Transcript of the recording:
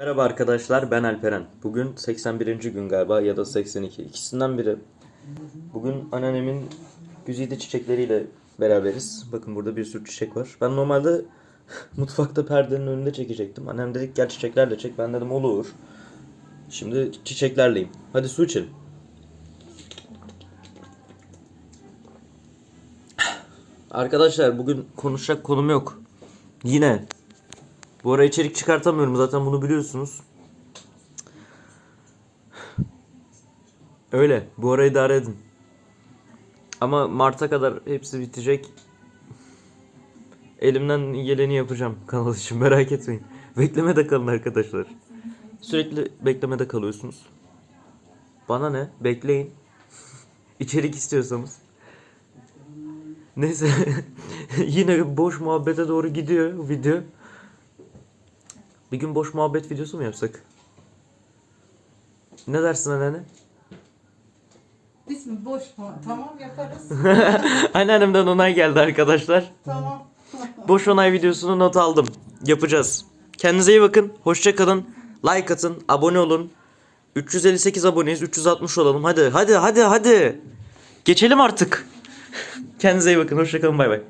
Merhaba arkadaşlar ben Alperen. Bugün 81. gün galiba ya da 82. İkisinden biri. Bugün anneannemin güzide çiçekleriyle beraberiz. Bakın burada bir sürü çiçek var. Ben normalde mutfakta perdenin önünde çekecektim. Annem dedik gel çiçeklerle çek. Ben dedim olur. Şimdi çiçeklerleyim. Hadi su içelim. Arkadaşlar bugün konuşacak konum yok. Yine. Bu ara içerik çıkartamıyorum zaten bunu biliyorsunuz. Öyle. Bu ara idare edin. Ama Mart'a kadar hepsi bitecek. Elimden geleni yapacağım kanal için merak etmeyin. Beklemede kalın arkadaşlar. Sürekli beklemede kalıyorsunuz. Bana ne? Bekleyin. İçerik istiyorsanız. Neyse. Yine boş muhabbete doğru gidiyor video. Bir gün boş muhabbet videosu mu yapsak? Ne dersin anneanne? İsmi boş mu? Tamam yaparız. Anneannemden onay geldi arkadaşlar. tamam. Boş onay videosunu not aldım. Yapacağız. Kendinize iyi bakın. Hoşça kalın. Like atın. Abone olun. 358 aboneyiz. 360 olalım. Hadi hadi hadi hadi. Geçelim artık. Kendinize iyi bakın. Hoşça kalın. Bay bay.